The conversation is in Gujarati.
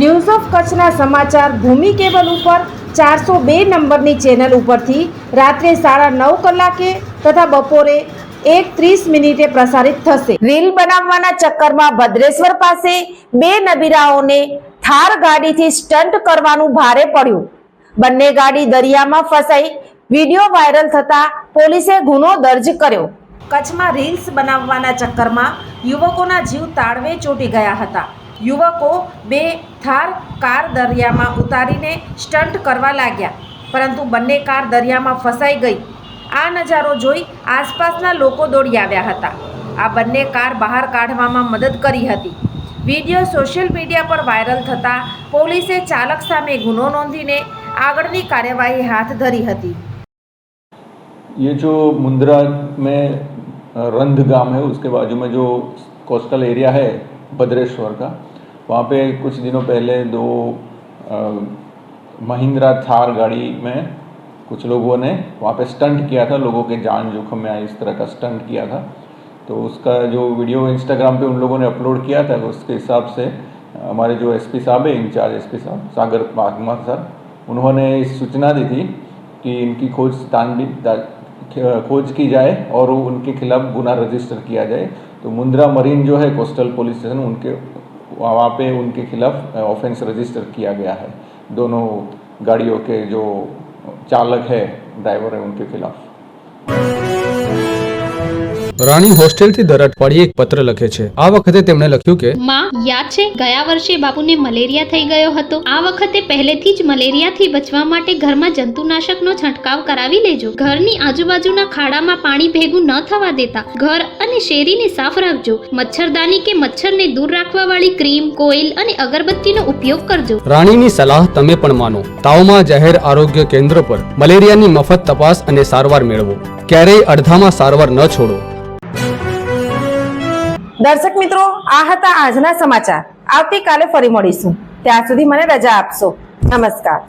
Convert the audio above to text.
news of કચ્છના સમાચાર ભૂમિ કેબલ ઉપર ચારસો બે નંબરની ચેનલ ઉપરથી રાત્રે સાડા નવ કલાકે તથા બપોરે એક ત્રીસ મિનિટે પ્રસારિત થશે. રીલ બનાવવાના ચક્કરમાં ભદ્રેશ્વર પાસે બે નબીરાઓને થાર ગાડીથી સ્ટન્ટ કરવાનું ભારે પડ્યું. બંને ગાડી દરિયામાં ફસાઈ વીડિયો વાયરલ થતા પોલીસે ગુનો દર્જ કર્યો. કચ્છમાં રીલ્સ બનાવવાના ચક્કરમાં યુવકોના જીવ તાળવે ચોંટી ગયા હતા. યુવકો બે થાર કાર દરિયામાં ઉતારીને સ્ટન્ટ કરવા લાગ્યા પરંતુ બંને કાર દરિયામાં ફસાઈ ગઈ આ નજારો જોઈ આસપાસના લોકો દોડી આવ્યા હતા આ બંને કાર બહાર કાઢવામાં મદદ કરી હતી વિડીયો સોશિયલ મીડિયા પર વાયરલ થતાં પોલીસે ચાલક સામે ગુનો નોંધીને આગળની કાર્યવાહી હાથ ધરી હતી ये जो मुंद्रा में अ, रंध गांव है उसके बाजू में जो कोस्टल एरिया है भद्रेश्वर का वहाँ पे कुछ दिनों पहले दो महिंद्रा थार गाड़ी में कुछ लोगों ने वहाँ पे स्टंट किया था, लोगों के जान जोखम में आए, इस तरह का स्टंट किया था। तो उसका जो वीडियो इंस्टाग्राम पे उन लोगों ने अपलोड किया था, उसके हिसाब से हमारे जो एसपी साहब है, इंचार्ज एसपी साहब, सागर बागमा सर, उन्होंने सूचना दी थी कि इनकी खोज तानबीन खोज की जाए और उनके खिलाफ गुना रजिस्टर किया जाए। तो मुंद्रा मरीन जो है, कोस्टल पुलिस स्टेशन, उनके वहाँ पे उनके खिलाफ ऑफेंस रजिस्टर किया गया है दोनों गाड़ियों के जो चालक है ड्राइवर है उनके खिलाफ રાણી હોસ્ટેલથી દર અઠવાડિયે એક પત્ર લખે છે આ વખતે તેમણે લખ્યું કે માં યાદ છે ગયા વર્ષે બાપુને મલેરિયા થઈ ગયો હતો આ વખતે પહેલેથી જ મલેરિયાથી બચવા માટે ઘરમાં જંતુનાશકનો છંટકાવ કરાવી લેજો ઘરની આજુબાજુના ખાડામાં પાણી ભેગું ન થવા દેતા ઘર અને શેરીને સાફ રાખજો. મચ્છરદાની કે મચ્છરને દૂર રાખવા વાળી ક્રીમ કોઇલ અને અગરબત્તીનો ઉપયોગ કરજો. રાણીની સલાહ તમે પણ માનો. તાવમાં જાહેર આરોગ્ય કેન્દ્ર પર મલેરિયાની મફત તપાસ અને સારવાર મેળવો. ક્યારેય અડધામાં સારવાર ન છોડો. દર્શક મિત્રો આ હતા આજના સમાચાર. આવતીકાલે ફરી મળીશું. ત્યાં સુધી મને રજા આપશો. નમસ્કાર.